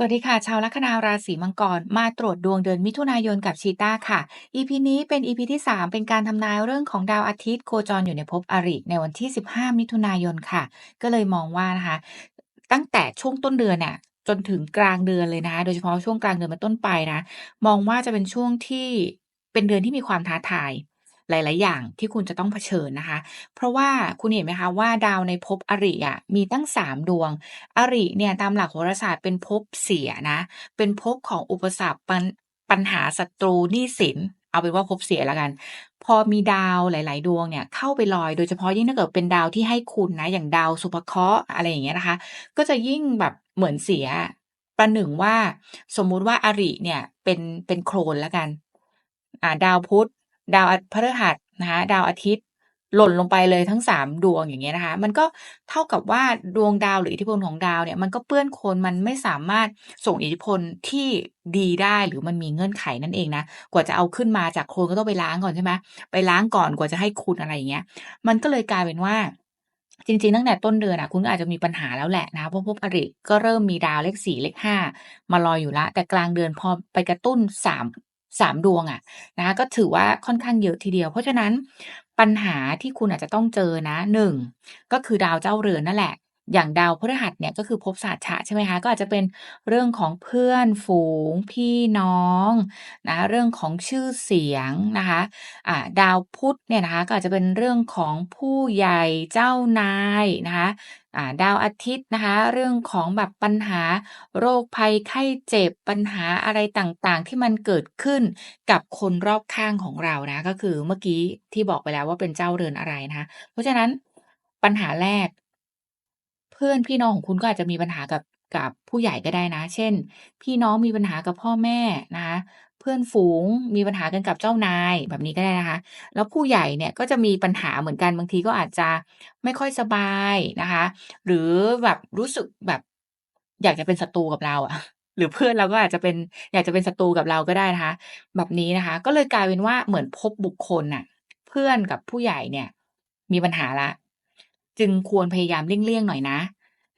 สวัสดีค่ะ ชาวลัคนาราศีมังกร มาตรวจดวงเดือนมิถุนายนกับชีต้าค่ะ EP นี้เป็น EP ที่ 3 เป็นการทำนายเรื่องของดาวอาทิตย์โคจรอยู่ในภพอริในวันที่ 15 มิถุนายนค่ะ ก็เลยมองว่านะคะ ตั้งแต่ช่วงต้นเดือนเนี่ยจนถึงกลางเดือนเลยนะคะโดยเฉพาะช่วงกลางเดือนเป็นต้นไปนะ มองว่าจะเป็นช่วงที่เป็นเดือนที่มีความท้าทาย หลาย ๆ อย่างที่คุณจะต้องเผชิญนะคะ เพราะว่าคุณเห็นไหมคะว่าดาวในภพอริอะมีตั้ง 3 ดวง อริเนี่ยตามหลักโหราศาสตร์เป็นภพเสียนะ เป็นภพของอุปสรรคปัญปัญหาศัตรูหนี้สินเอาเป็นว่าภพเสียแล้วกัน พอมีดาวหลาย ๆ ดวงเนี่ยเข้าไปลอย โดยเฉพาะยิ่งถ้าเกิดเป็นดาวที่ให้คุณนะ อย่างดาวสุภเคราะห์อะไรอย่างเงี้ยนะคะ ก็จะยิ่งแบบเหมือนเสีย ประหนึ่งว่า สมมุติว่าอริเนี่ยเป็นเป็นโคลนแล้วกัน อ่า ดาวพุธ ดาวพฤหัสนะคะดาวอาทิตย์หล่นลงไปเลยทั้ง3ดวงอย่างเงี้ยนะคะ มันก็เท่ากับว่าดวงดาวหรืออิทธิพลของดาวเนี่ยมันก็เปื้อนโคลนมันไม่สามารถส่งอิทธิพลที่ดีได้หรือมันมีเงื่อนไขนั่นเองนะกว่าจะเอาขึ้นมาจากโคลนก็ต้องไปล้างก่อนใช่ไหมไปล้างก่อนกว่าจะให้คุณอะไรอย่างเงี้ย มันก็เลยกลายเป็นว่าจริงๆ ตั้งแต่ต้นเดือนอะคุณอาจจะมีปัญหาแล้วแหละนะเพราะภพอริก็เริ่มมีดาวเลข4เลข5มาลอยอยู่แล้วแต่กลางเดือนพอไปกระตุ้นสาม 3 3ดวงอะนะคะก็ถือว่าค่อนข้างเยอะทีเดียว เพราะฉะนั้นปัญหาที่คุณอาจจะต้องเจอนะ1ก็คือดาวเจ้าเรือนนั่นแหละ อย่างดาวพฤหัสเนี่ยก็คือภพสาชะใช่ไหมคะก็อาจจะเป็นเรื่องของเพื่อนฝูง พี่น้องนะเรื่องของชื่อเสียงนะคะอ่าดาวพุธเนี่ยนะคะก็อาจจะเป็นเรื่องของผู้ใหญ่เจ้านายนะคะ ดาวอาทิตย์นะคะ เรื่องของแบบปัญหาโรคภัยไข้เจ็บปัญหาอะไรต่างๆ ที่มันเกิดขึ้นกับคนรอบข้างของเรานะ ก็คือเมื่อกี้ที่บอกไปแล้วว่าเป็นเจ้าเรือนอะไรนะคะ เพราะฉะนั้นปัญหาแรก เพื่อนพี่น้องของคุณก็อาจจะมีปัญหากับกับผู้ใหญ่ก็ได้นะ เช่น พี่น้องมีปัญหากับพ่อแม่นะคะ พื่อนฝูง มีปัญหากันกับเจ้านายแบบนี้ก็ได้นะคะ แล้วผู้ใหญ่เนี่ยก็จะมีปัญหาเหมือนกันบางทีก็อาจจะไม่ค่อยสบายนะคะ หรือแบบรู้สึกแบบอยากจะเป็นศัตรูกับเราอะหรือเพื่อนเราก็อาจจะเป็นอยากจะเป็นศัตรูกับเราก็ได้นะคะ แบบนี้นะคะ ก็เลยกลายเป็นว่าเหมือนพบบุคคลน่ะ เพื่อนกับผู้ใหญ่เนี่ย มีปัญหาล้วจึงควรพยายามเลี่ยงๆหน่อยนะ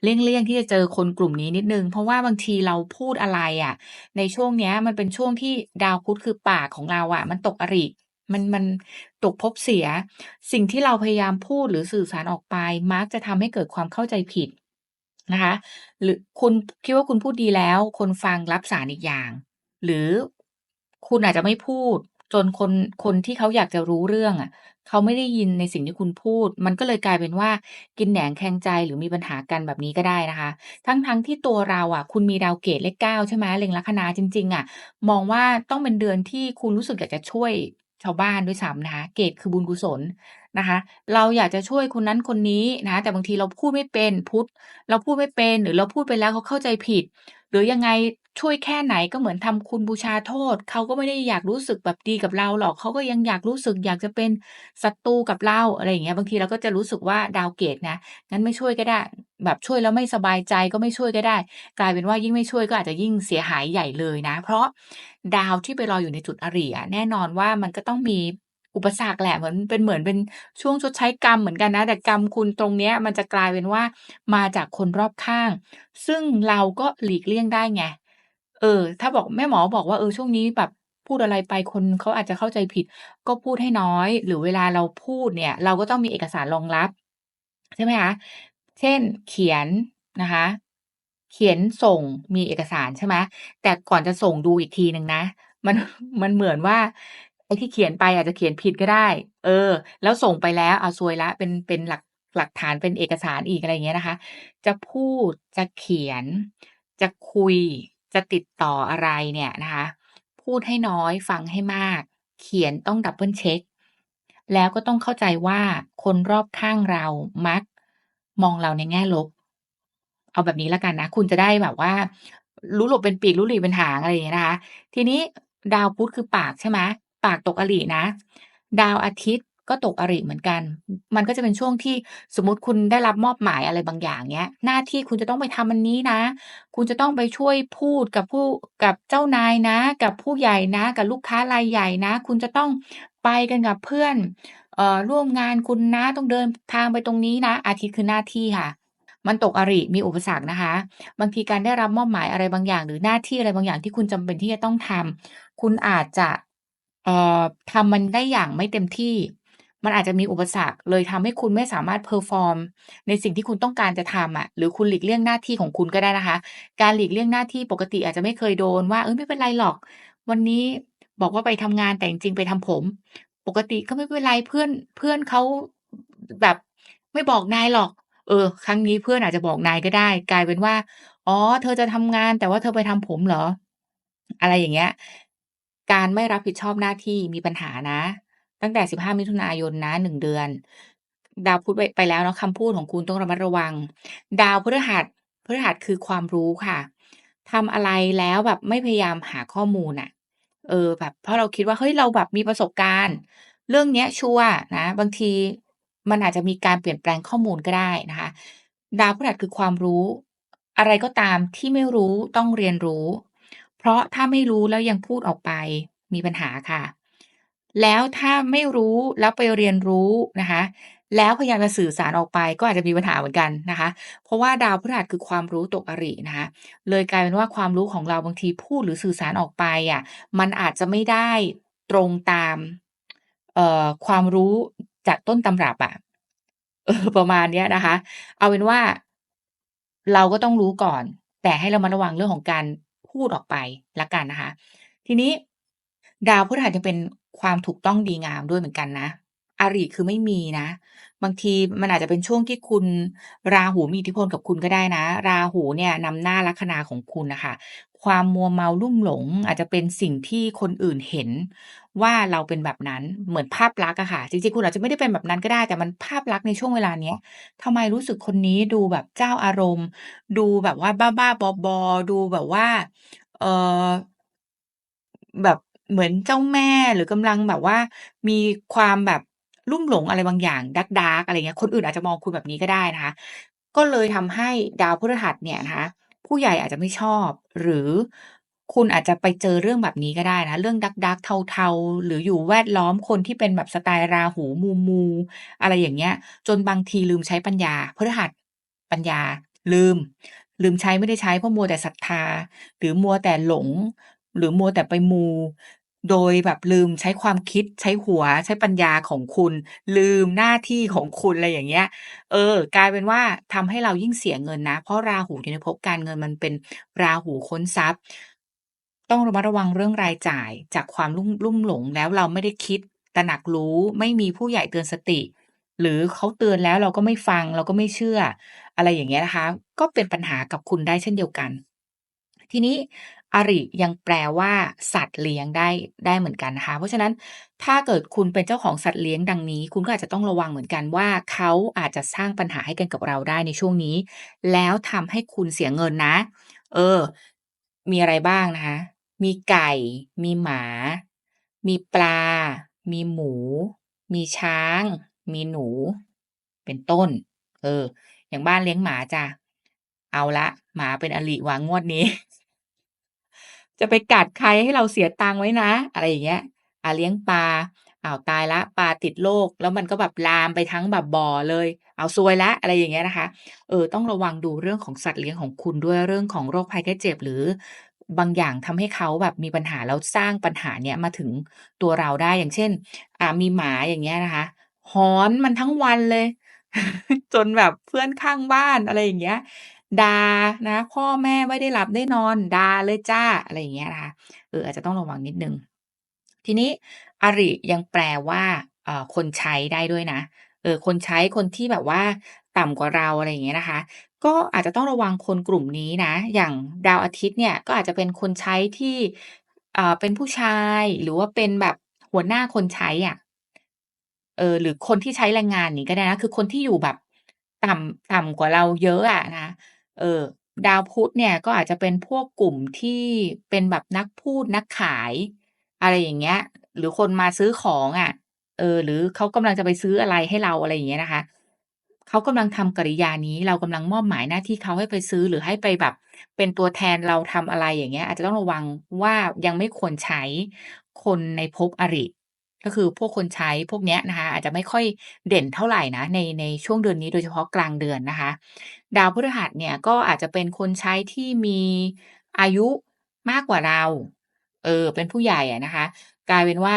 เลี่ยงๆที่จะเจอคนกลุ่มนี้นิดนึง เพราะว่าบางทีเราพูดอะไรอะในช่วงเนี้ย มันเป็นช่วงที่ดาวพุธคือปากของเราอะมันตกอริมันมันตกภพเสีย สิ่งที่เราพยายามพูดหรือสื่อสารออกไป มักจะทำให้เกิดความเข้าใจผิดนะคะ หรือคุณคิดว่าคุณพูดดีแล้ว คนฟังรับสารอีกอย่าง หรือคุณอาจจะไม่พูด จนคน คนที่เขาอยากจะรู้เรื่องอะ เขาไม่ได้ยินในสิ่งที่คุณพูด มันก็เลยกลายเป็นว่า กินแหนงแคลงใจ หรือมีปัญหากันแบบนี้ก็ได้นะคะ ทั้ง ๆ ที่ตัวเราอะ คุณมีดาวเกตเลข 9 ใช่ไหม เล็งลัคนา จริง ๆ อะ มองว่าต้องเป็นเดือนที่คุณรู้สึกอยากจะช่วยชาวบ้านด้วยซ้ำนะคะ เกตคือบุญกุศลนะคะ เราอยากจะช่วยคนนั้นคนนี้นะ แต่บางทีเราพูดไม่เป็นพุธเราพูดไม่เป็นหรือเราพูดไปแล้วเขาเข้าใจผิด หรือยังไงช่วยแค่ไหนก็เหมือนทำคุณบูชาโทษ เขาก็ไม่ได้อยากรู้สึกแบบดีกับเราหรอกเขาก็ยังอยากรู้สึกอยากจะเป็นศัตรูกับเราอะไรอย่างเงี้ยบางทีเราก็จะรู้สึกว่าดาวเกตนะงั้นไม่ช่วยก็ได้ แบบช่วยแล้วไม่สบายใจก็ไม่ช่วยก็ได้ กลายเป็นว่ายิ่งไม่ช่วยก็อาจจะยิ่งเสียหายใหญ่เลยนะ เพราะดาวที่ไปลออยู่ในจุดอริอะแน่นอนว่ามันก็ต้องมี อุปสรรคแหละเหมือนเป็นเหมือนเป็นช่วงชดใช้กรรมเหมือนกันนะ แต่กรรมคุณตรงเนี้ย มันจะกลายเป็นว่ามาจากคนรอบข้าง ซึ่งเราก็หลีกเลี่ยงได้ไงเออ ถ้าบอกแม่หมอบอกว่าเออช่วงนี้แบบพูดอะไรไปคนเขาอาจจะเข้าใจผิด ก็พูดให้น้อย หรือเวลาเราพูดเนี่ย เราก็ต้องมีเอกสารรองรับ ใช่ไหมคะเช่น เขียนนะคะ เขียนส่งมีเอกสารใช่ไหมแต่ก่อนจะส่งดูอีกทีหนึ่งนะมันมันเหมือนว่า ไอ้ที่เขียนไปอาจจะเขียนผิดก็ได้ เออ แล้วส่งไปแล้วเอาซวยล้วเป็น เป็นหลัก หลักฐานเป็นเอกสารอีกอะไรเงี้ยนะคะ จะพูด จะเขียน จะคุย จะติดต่ออะไรเนี่ยนะคะ พูดให้น้อย ฟังให้มาก เขียนต้องดับเบิลเช็กแล้วก็ต้องเข้าใจว่าคนรอบข้างเรามัก มองเราในแง่ลบ เอาแบบนี้แล้วกันนะ คุณจะได้แบบว่า รู้หลบเป็นปีก รู้หลีเป็นหางอะไรอย่างเงี้ยนะคะ ทีนี้ดาวพุธคือปากใช่ไหม ปากตกอรินะ ดาวอาทิตย์ก็ตกอริเหมือนกัน มันก็จะเป็นช่วงที่สมมติคุณได้รับมอบหมายอะไรบางอย่างเงี้ย หน้าที่คุณจะต้องไปทำอันนี้นะ คุณจะต้องไปช่วยพูดกับผู้กับเจ้านายนะ กับผู้ใหญ่นะ กับลูกค้ารายใหญ่นะ คุณจะต้องไปกันกับเพื่อนเอ่อร่วมงานคุณนะต้องเดินทางไปตรงนี้นะ อาทิตย์คือหน้าที่ค่ะ มันตกอริมีอุปสรรคนะคะ บางทีการได้รับมอบหมายอะไรบางอย่าง หรือหน้าที่อะไรบางอย่างที่คุณจำเป็นที่จะต้องทำคุณอาจจะ เอ่อทำมันได้อย่างไม่เต็มที่ มันอาจจะมีอุปสรรค เลยทำให้คุณไม่สามารถเพอร์ฟอร์ม ในสิ่งที่คุณต้องการจะทำอะหรือคุณหลีกเลี่ยงหน้าที่ของคุณก็ได้นะคะ การหลีกเลี่ยงหน้าที่ปกติอาจจะไม่เคยโดนว่าเฮ้ยไม่เป็นไรหรอก วันนี้บอกว่าไปทำงานแต่จริงๆไปทำผม ปกติก็ไม่เป็นไรเพื่อนเพื่อนเขาแบบไม่บอกนายหรอก เออ ครั้งนี้เพื่อนอาจจะบอกนายก็ได้ กลายเป็นว่า อ๋อ เธอจะทำงานแต่ว่าเธอไปทำผมเหรอ?อะไรอย่างเงี้ย การไม่รับผิดชอบหน้าที่มีปัญหานะ ตั้งแต่ 15 มิถุนายนนะ 1 เดือน ดาวพุธไปไปแล้วเนาะคำพูดของคุณต้องระมัดระวัง ดาวพฤหัสพฤหัสคือความรู้ค่ะทำอะไรแล้วแบบไม่พยายามหาข้อมูลน่ะเออแบบเพราะเราคิดว่าเฮ้ยเราแบบมีประสบการณ์ เรื่องเนี้ยชัวร์นะ บางทีมันอาจจะมีการเปลี่ยนแปลงข้อมูลก็ได้นะคะ ดาวพฤหัสคือความรู้ อะไรก็ตามที่ไม่รู้ต้องเรียนรู้ เพราะถ้าไม่รู้แล้วยังพูดออกไปมีปัญหาค่ะ แล้วถ้าไม่รู้แล้วไปเรียนรู้นะคะ แล้วพยายามจะสื่อสารออกไปก็อาจจะมีปัญหาเหมือนกันนะคะ เพราะว่าดาวพฤหัสคือความรู้ตกอรินะคะ เลยกลายเป็นว่าความรู้ของเราบางทีพูดหรือสื่อสารออกไปอะมันอาจจะไม่ได้ตรงตามเอ่อความรู้จากต้นตำรับอะเออประมาณเนี้ยนะคะ เอาเป็นว่า เราก็ต้องรู้ก่อน แต่ให้เระมัดระวังเรื่องของการ พูดออกไปละกันนะคะ ทีนี้ ดาวพฤหัสยังเป็นความถูกต้องดีงามด้วยเหมือนกันนะ อริคือไม่มีนะ บางทีมันอาจจะเป็นช่วงที่คุณราหูมีอิทธิพลกับคุณก็ได้นะ ราหูเนี่ยนำหน้าลัคนาของคุณนะคะความมัวเมาลุ่มหลง อาจจะเป็นสิ่งที่คนอื่นเห็น ว่าเราเป็นแบบนั้นเหมือนภาพลักษณ์อะค่ะ จริงๆคุณอาจจะไม่ได้เป็นแบบนั้นก็ได้ แต่มันภาพลักษณ์ในช่วงเวลาเนี้ยทำไมรู้สึกคนนี้ดูแบบเจ้าอารมณ์ ดูแบบว่าบ้าๆบอๆดูแบบว่า เออ แบบเหมือนเจ้าแม่หรือกำลังแบบว่ามีความแบบ ลุ่มหลงอะไรบางอย่างดาร์กอะไรเงี้ย คนอื่นอาจจะมองคุณแบบนี้ก็ได้นะคะ ก็เลยทำให้ดาวพฤหัสเนี่ยนะคะผู้ใหญ่อาจจะไม่ชอบ หรือคุณอาจจะไปเจอเรื่องแบบนี้ก็ได้นะ เรื่องดาร์กเทาๆ หรืออยู่แวดล้อมคนที่เป็นแบบสไตล์ราหูมูๆอะไรอย่างเงี้ย จนบางทีลืมใช้ปัญญาพฤหัสปัญญา ลืม ลืมใช้ไม่ได้ใช้เพราะมัวแต่ศรัทธา หรือมัวแต่หลง หรือมัวแต่ไปมู โดยแบบลืมใช้ความคิด ใช้หัว ใช้ปัญญาของคุณ ลืมหน้าที่ของคุณ อะไรอย่างเงี้ย เออ กลายเป็นว่าทำให้เรายิ่งเสียเงินนะ เพราะราหูอยู่ในภพการเงินมันเป็นราหูค้นทรัพย์ ต้องระมัดระวังเรื่องรายจ่ายจากความลุ่มลุ่มหลงแล้วเราไม่ได้คิดตระหนักรู้ไม่มีผู้ใหญ่เตือนสติ หรือเขาเตือนแล้วเราก็ไม่ฟังเราก็ไม่เชื่อ อะไรอย่างเงี้ยนะคะ ก็เป็นปัญหากับคุณได้เช่นเดียวกัน ทีนี้อริยังแปลว่าสัตว์เลี้ยงได้ได้เหมือนกันนะคะ เพราะฉะนั้นถ้าเกิดคุณเป็นเจ้าของสัตว์เลี้ยงดังนี้ คุณก็อาจจะต้องระวังเหมือนกันว่า เขาอาจจะสร้างปัญหาให้กันกับเราได้ในช่วงนี้ แล้วทำให้คุณเสียเงินนะ เออ มีอะไรบ้างนะคะ มีไก่ มีหมา มีปลา มีหมู มีช้าง มีหนู เป็นต้น เออ อย่างบ้านเลี้ยงหมาจ้ะเอาล้วหมาเป็นอริว่ะงวดนี้ จะไปกัดใครให้เราเสียตังไว้นะ อะไรอย่างเงี้ยอ่าเลี้ยงปลาอ้าวตายล้วปลาติดโรคแล้วมันก็แบบลามไปทั้งแบบบ่อเลย เอาซวยล้วอะไรอย่างเงี้ยนะคะ เออต้องระวังดูเรื่องของสัตว์เลี้ยงของคุณด้วยเรื่องของโรคภัยไข้เจ็บหรือบางอย่างทำให้เขาแบบมีปัญหาแล้วสร้างปัญหาเนี้ยมาถึงตัวเราได้อย่างเช่น อ่ามีหมาอย่างเงี้ยนะคะหอนมันทั้งวันเลย จนแบบเพื่อนข้างบ้านอะไรอย่างเงี้ย ดานะ พ่อแม่ไม่ได้หลับได้นอนดาเลยจ้ะอะไรอย่างเงี้ยนะคะเอออาจจะต้องระวังนิดนึง ทีนี้อริยังแปลว่าเอ่อคนใช้ได้ด้วยนะเออคนใช้คนที่แบบว่าต่ำกว่าเราอะไรอย่างเงี้ยนะคะ ก็อาจจะต้องระวังคนกลุ่มนี้นะ อย่างดาวอาทิตย์เนี่ยก็อาจจะเป็นคนใช้ที่เอ่าเป็นผู้ชายหรือว่าเป็นแบบหัวหน้าคนใช้อะเออหรือคนที่ใช้แรงงานอย่ก็ได้นะ คือคนที่อยู่แบบต่ำต่ำกว่าเราเยอะอะนะ เออดาวพุธเนี่ยก็อาจจะเป็นพวกกลุ่มที่เป็นแบบนักพูดนักขาย อะไรอย่างเงี้ย หรือคนมาซื้อของอะเออ หรือเขากำลังจะไปซื้ออะไรให้เราอะไรอย่างเงี้ยนะคะเขากำลังทำกริยานี้เรากำลังมอบหมายหน้าที่เขาให้ไปซื้อหรือให้ไปแบบ เป็นตัวแทนเราทำอะไรอย่างเงี้ย อาจจะต้องระวังว่ายังไม่ควรใช้คนในภพอริ ก็คือพวกคนใช้พวกเนี้ยนะคะ อาจจะไม่ค่อยเด่นเท่าไหร่นะในในช่วงเดือนนี้โดยเฉพาะกลางเดือนนะคะ ดาวพฤหัสเนี่ยก็อาจจะเป็นคนใช้ที่มีอายุมากกว่าเรา เออ เป็นผู้ใหญ่อะนะคะ กลายเป็นว่า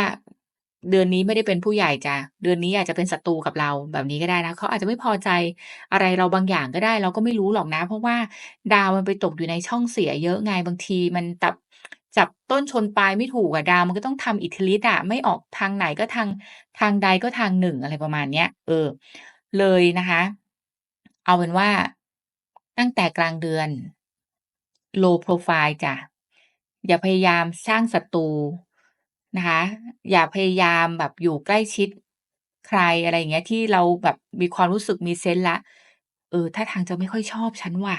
เดือนนี้ไม่ได้เป็นผู้ใหญ่จ้ะเดือนนี้อาจจะเป็นศัตรูกับเราแบบนี้ก็ได้นะเขาอาจจะไม่พอใจอะไรเราบางอย่างก็ได้ เราก็ไม่รู้หรอกนะ เพราะว่าดาวมันไปตกอยู่ในช่องเสียเยอะไงบางทีมันจับ จับต้นชนปลายไม่ถูกอะดาว มันก็ต้องทำอิทธิฤทธิ์อะไม่ออกทางไหนก็ทางทางใดก็ทางหนึ่งอะไรประมาณเนี้ย เออ เลยนะคะ เอาเป็นว่าตั้งแต่กลางเดือน low profile จ้ะ อย่าพยายามสร้างศัตรูนะคะ อย่าพยายามแบบอยู่ใกล้ชิดใครอะไรอย่างเงี้ยที่เราแบบมีความรู้สึกมีเซนส์ล้วเออท่าทางจะไม่ค่อยชอบฉันว่ะ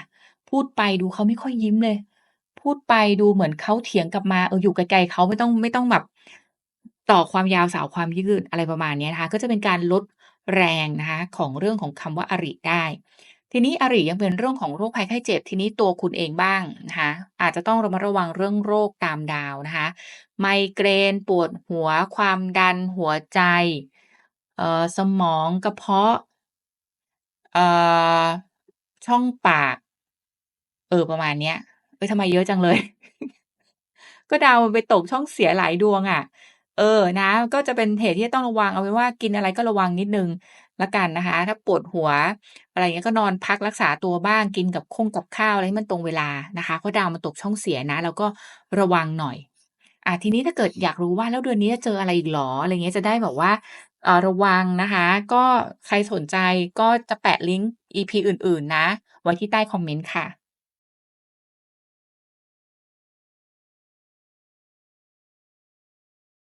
พูดไปดูเขาไม่ค่อยยิ้มเลย พูดไปดูเหมือนเขาเถียงกลับมาเอออยู่ไกลๆเขาไม่ต้องไม่ต้องแบบต่อความยาวสาวความยืดอะไรประมาณนี้นะคะ ก็จะเป็นการลดแรงนะคะของเรื่องของคำว่าอริได้ ทีนี้อริยังเป็นเรื่องของโรคภัยไข้เจ็บทีนี้ตัวคุณเองบ้างนะคะอาจจะต้องระมัดระวังเรื่องโรคตามดาวนะคะ ไมเกรนปวดหัว ความดัน หัวใจเอ่อสมองกระเพาะเอ่อช่องปาก เออประมาณเนี้ย ทำไมเยอะจังเลย ก็ดาวมันไปตกช่องเสียหลายดวงอะเออนะ ก็จะเป็นเหตุที่ต้องระวังเอาเป็นว่ากินอะไรก็ระวังนิดนึงล้วกันนะคะ ถ้าปวดหัว อะไรเงี้ยก็นอนพักรักษาตัวบ้างกินกับข้งกับข้าวอะไรให้มันตรงเวลานะคะเพราะดาวมันตกช่องเสียนะเราก็ระวังหน่อยอ่าทีนี้ถ้าเกิดอยากรู้ว่าแล้วเดือนนี้จะเจออะไรอีกหรอ?อะไรเงี้ยจะได้แบบว่าเออระวังนะคะ ก็ใครสนใจก็จะแปะลิงก์ EP อื่น ๆ นะ ไว้ที่ใต้คอมเมนต์ค่ะ